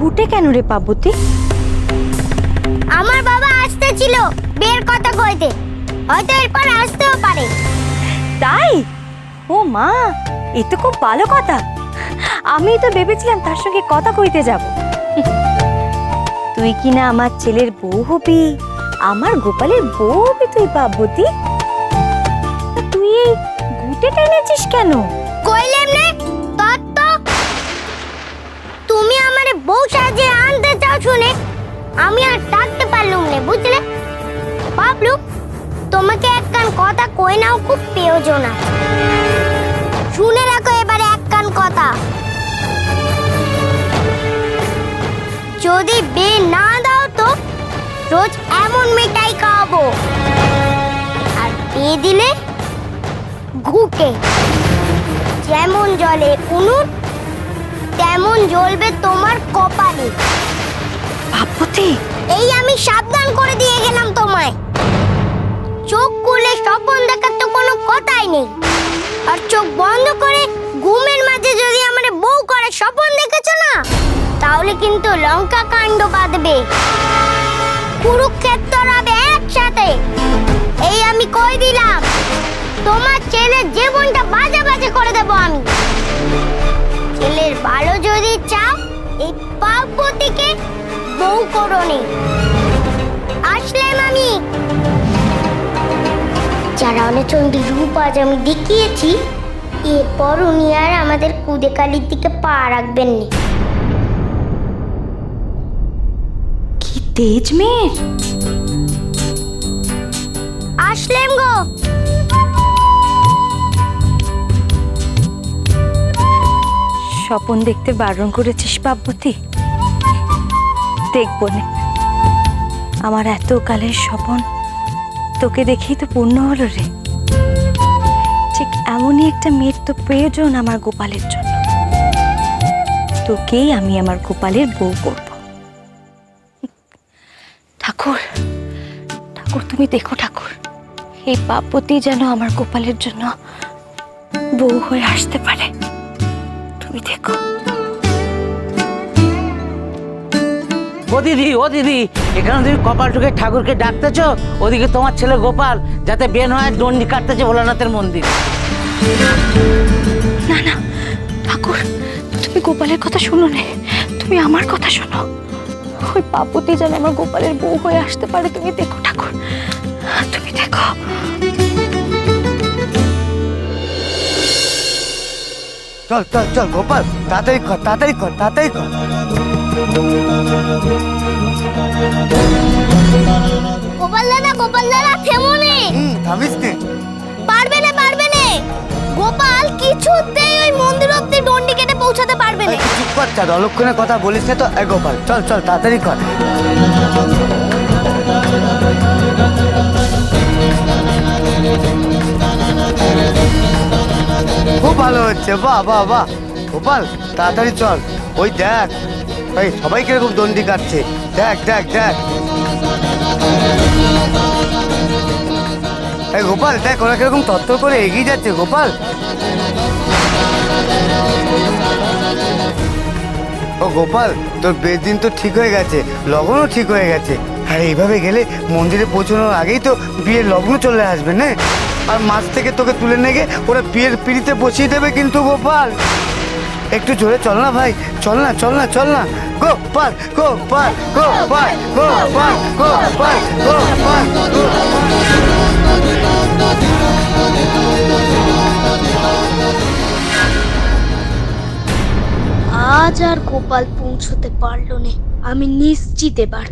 ঘুটে কেন রে পার্বতী? আমার বাবা আসতে ছিল বের কথা কইতে। হয়তো এরপর আসতেও পারে। তাই? ও মা এ তো খুব ভালো কথা। আমি তো ভেবেছিলাম তার সঙ্গে কথা কইতে যাব। তুই কি না আমার ছেলের বউ হবি? আমার গোপালের বউ হবি তুই পার্বতী? তুই এই ঘুটে টেনেছিস কেন? কইলেম নে আমারে বউ সাজে আনতে চাও শুনে আমি আর থাকতে পারলুম না, বুঝলে? বাবলু তোমাকে একখান কথা কই নাও, খুব প্রয়োজন শুনে রাখো এবারে একখান কথা। যদি বে না দাও তো রোজ এমন মিঠাই খাওয়াবো। আর বে দিলে ঘুকে। যেমন জলে উনুন তেমন জ্বলবে তোমার কপালে। পার্বতী এই আমি সাবধান করে দিয়ে গেলাম তোমায়। চোখ খুলে স্বপ্ন দেখার তো কোনো কথাই নেই। আর চোখ বন্ধ করে ঘুমের মাঝে যদি আমার বউ করে স্বপ্ন দেখেছ না তাহলে কিন্তু লঙ্কা কাণ্ড বাঁধবে। কুরুক্ষেত্র হবে একসাথে। এই আমি কই দিলাম? তোমার ছেলের জীবনটা বাজে বাজে বউ করনি। আসলাম আমি। যারা চন্ডী রূপ আজ আমি দেখিয়েছি এরপর উনি আর আমাদের কুদেকালির দিকে পা রাখবেন না। কি তেজ মেয়ের আসলাম গো। স্বপন দেখতে বারণ করেছিস পার্বতী? দেখব নে। আমার এত কালের স্বপন, তোকে দেখেই তো পূর্ণ হলো রে। ঠিক এমনই একটা মেয়ের তো প্রয়োজন আমার গোপালের জন্য। তোকেই আমি আমার গোপালের বউ করব। ঠাকুর ঠাকুর, তুমি দেখো ঠাকুর, এই পাপতি যেন আমার গোপালের জন্য বউ হয়ে আসতে পারে। তুমি দেখো। ও দিদি ও দিদি এখানে তুমি কপাল টুকে ঠাকুরকে ডাকতেছো? ওদিকে তোমার ছেলে গোপাল যাতে বেন হয় দণ্ডি কাটতেছে ভোলানাথের মন্দির। না না ঠাকুর তুমি গোপালের কথা শোনো নে। তুমি আমার কথা শোনো। ওই পাপতি যেন আমার গোপালের বউ হয়ে আসতে পারে তুমি দেখো ঠাকুর। তুমি দেখো। চল চল চল গোপাল তাড়াতাড়ি কর তাড়াতাড়ি কর তাড়াতাড়ি কর। গোপাল দাদা গোপাল দাদা থেমো নে। থামিস নে। পারবে না পারবে না। গোপাল কিছুতেই ওই মন্দির অব্দি ডন্ডি কেটে পৌঁছাতে পারবে না। চুপ কর চাঁদ। অলক্ষণে কথা বলিস না তো। এ গোপাল চল চল তাড়াতাড়ি কর। খুব ভালো হচ্ছে। বাহ বাহ বাহ। গোপাল তাড়াতাড়ি চল। ওই দেখ এই, সবাই কীরকম দণ্ডি কাটছে? দেখ দেখ দেখ। গোপাল, দেখ, ওরা কীরকম তত্ত্ব করে এগিয়ে যাচ্ছে, গোপাল। ও, গোপাল, তোর বিয়ের দিন তো ঠিক হয়ে গেছে, লগ্নও ঠিক হয়ে গেছে। আর, এইভাবে গেলে মন্দিরে পৌঁছানোর আগেই তো বিয়ের লগ্ন চলে আসবে, না? আর মাছ থেকে তোকে তুলে নিয়ে গিয়ে ওরা বিয়ের পিড়িতে বসিয়ে দেবে কিন্তু, গোপাল। একটু জোরে চল না ভাই চল না চল না চল না। গো পার গো পার গো গোপাল গোপাল গোপাল গোপাল গোপাল গোপাল গোপাল আজ আর গোপাল পৌঁছতে পারল না আমি নিশ্চিত এবার।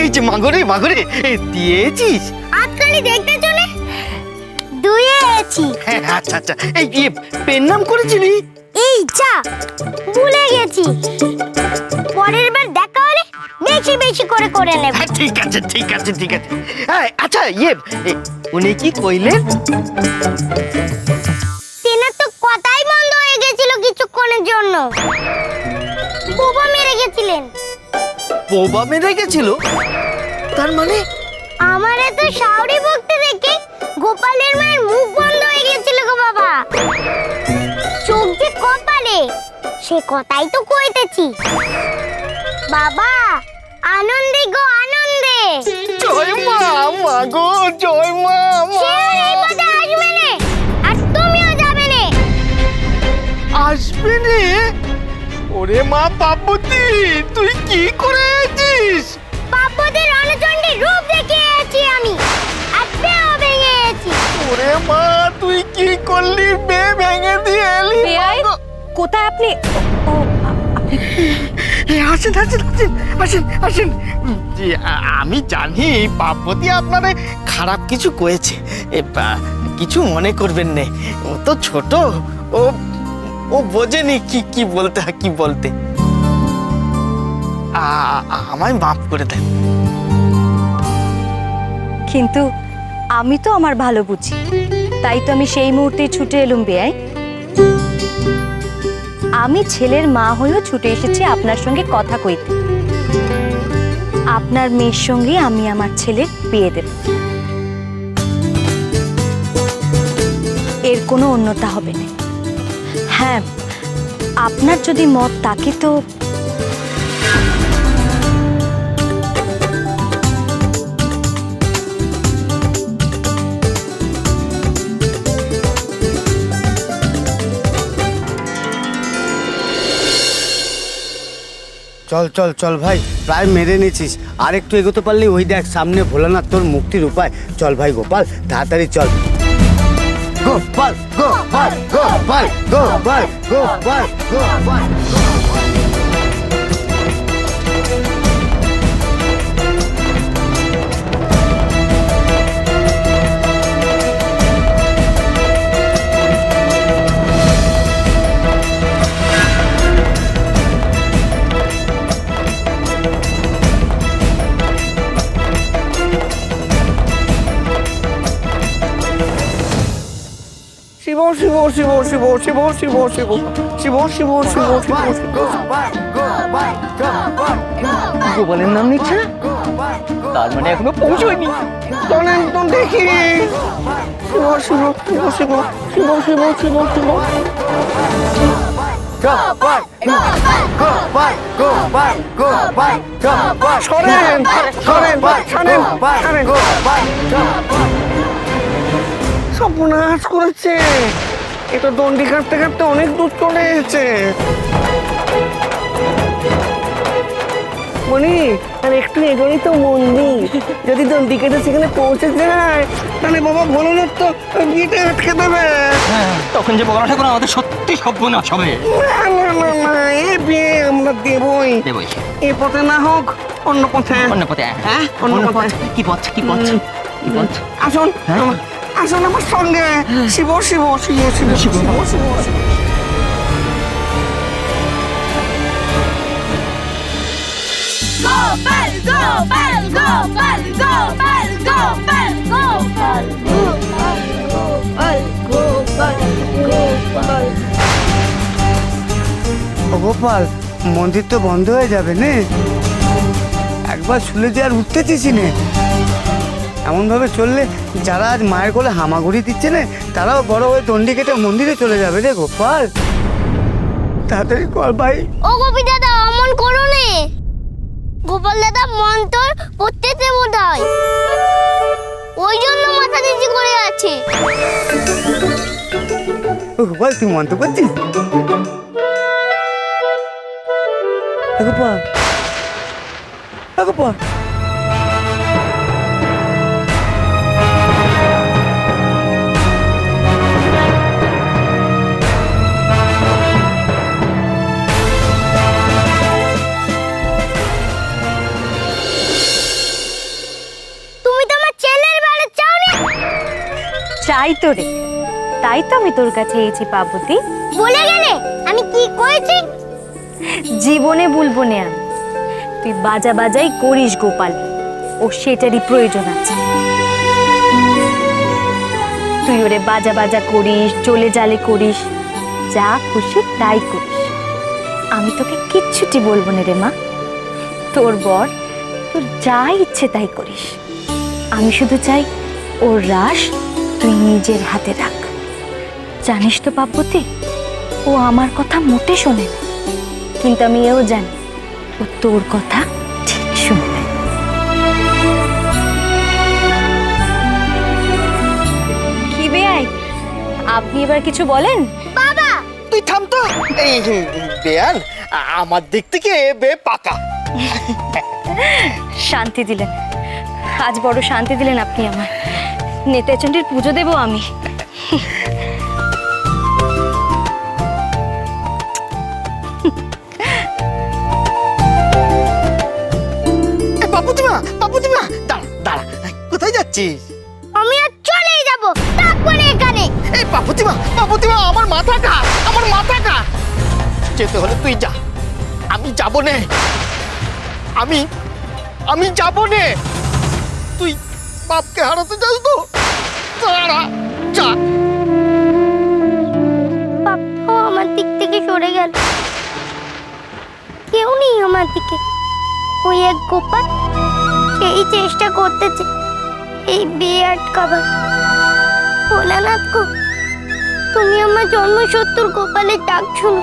এই যে মাগরে মাগরে দিয়েছিস? আজকালই দেখতে চলে? দুয়েছি হ্যাঁ আচ্ছা আচ্ছা। এই ইয়ে পেন নাম করেছিলি? এই যা ভুলে গেছি। পরের বার দেখা হলে বেশি বেশি করে করে নেব। হ্যাঁ ঠিক আছে ঠিক আছে ঠিক আছে। হ্যাঁ আচ্ছা ইয়ে এ, উনি কি কইলেন? তেনার তো কথাই বন্ধ হয়ে গেছিল কিছুক্ষণের জন্য। বোবা মেরে গেছিলেন। বোবা মেরে গেছিল? তার মানে আমার এত শাওরি ভক্তি দেখে গোপালের মায়ের মুখ বন্ধ হয়ে গেছিল গো বাবা। চোখ যে কপালে সে কথাই তো কইতেছি। বাবা আনন্দে গো আনন্দে। জয় মা মা গো জয় মা মা। আসবে নে আর তুমিও যাবে নে। আসবে নে? ওরে মা পার্বতী তুই কি করে আছিস? পার্বতীর রণচণ্ডী রূপ কি করলি? বে ভেঙে দিয়ে এলি বেআই কোথায় আপনি? ও আসেন আসেন আসেন আসেন আসেন। জি আমি জানি পার্বতী আপনারে খারাপ কিছু বা, কিছু মনে করবেন না। ও তো ছোট ও ও বোঝেনি কি কি বলতে কি বলতে। আমায় মাফ করে দেন। কিন্তু আমি তো আমার ভালো বুঝি। তাই তো আমি সেই মুহূর্তে ছুটে এলুম বেয়াই। আমি ছেলের মা হয়েও ছুটে এসেছি আপনার সঙ্গে কথা কইতে। আপনার মেয়ের সঙ্গে আমি আমার ছেলের বিয়ে দেব। এর কোনো অন্যতা হবে না। হ্যাঁ আপনার যদি মত তাকে তো চল চল চল ভাই, প্রায় মেরে নিয়েছিস আর একটু এগোতে পারলি ওই দেখ, সামনে ভোলানাথ তোর মুক্তির উপায়। চল ভাই, গোপাল, তাড়াতাড়ি চল। গোপাল গোপাল গোপাল গোপাল গোপাল গোপাল। শিব শিব শিব শিব শিব শিব শিব শিব শিব শিব শিব গোপাল গোপাল গোপাল গোপালের নাম নিচ্ছে তার মানে এখনও পৌঁছয়নি চলেন তো দেখি শিব শিব শিব শিব শিব শিব শিব শিব সরেন সরেন সরেন সরেন সর্বনাশ করেছে এটা দণ্ডি কাটতে কাটতে অনেক দূর চলে এসেছে। মনি আর একটু এগোনি তো মন্দির যদি দণ্ডি কেটে সেখানে পৌঁছে যায় তাহলে বাবা ভোলেনাথ তো গিটে আটকে দেবে। তখন যে বড় ঠাকুর আমাদের সত্যি সর্বনাশ হবে। না না না না এ বিয়ে আমরা দেবই। দেবই। এ পথে না হোক অন্য পথে। অন্য পথে হ্যাঁ অন্য পথে। কি পথ কি পথ? কি পথ? আসুন আমার- আসুন আমার সঙ্গে শিব শিব শিব শিব শিব শিব গোপাল গোপাল গোপাল গোপাল গোপাল গোপাল গোপাল গোপাল গোপাল গোপাল। গোপাল মন্দির তো বন্ধ হয়ে যাবে নে। একবার শুলে যে আর উঠতেছিস নে। এমন ভাবে চললে যারা আজ মায়ের কোলে হামাগুড়ি দিচ্ছে না তারাও বড় হয়ে দণ্ডি কেটে মন্দিরে চলে যাবে রে গোপাল। তাড়াতাড়ি কর ভাই। ও গোপী দাদা অমন করো নে। গোপাল দাদা মন্তর পড়তেছে বোধ হয় ওই জন্য মাথা নিচু করে আছে। গোপাল তুই মন্ত্র করছিস? গোপাল। গোপাল। চাই তো রে তাই তো আমি তোর কাছে এসেছি পার্বতী। বলে গেলে? আমি কি করেছি? জীবনে বলব না আমি। তুই বাজা বাজাই করিস গোপাল। ও সেটারই প্রয়োজন আছে। তুই ওরে বাজা বাজা করিস চলে জালে করিস। যা খুশি তাই করিস। আমি তোকে কিচ্ছুটি বলব না রে মা। তোর বর তোর যা ইচ্ছে তাই করিস। আমি শুধু চাই ওর রাস তুই নিজের হাতে রাখ। জানিস তো পার্বতী ও আমার কথা মোটে শোনে না। কিন্তু আমি এও জানি ও তোর কথা ঠিক শুনবে কি বেআই আপনি এবার কিছু বলেন? বাবা! তুই থাম তো। এই বেয়ান আমার দিক থেকে বে পাকা। শান্তি দিলেন। আজ বড় শান্তি দিলেন আপনি আমার। নেতাচণ্ডীর পুজো দেবো আমি। দাঁড়া দাঁড়া কোথায় যাচ্ছিস? আমি আর চলেই যাব এখানে। এই বাপুতিমা আমার মাথা আমার মাথা যেতে হলে তুই যা আমি যাব নে। আমি আমি যাব নে। তুই বাপকে হারাতে চাস তো? বাপ্পা আমার দিক থেকে সরে গেল। কেউ নেই আমার দিকে। ওই এক গোপাল, সেই চেষ্টা করতেছে এই বিয়ে আটকাবার ভোলানাথ গো, তুমি আমার জন্মসত্তর গোপালের ডাক শুনো।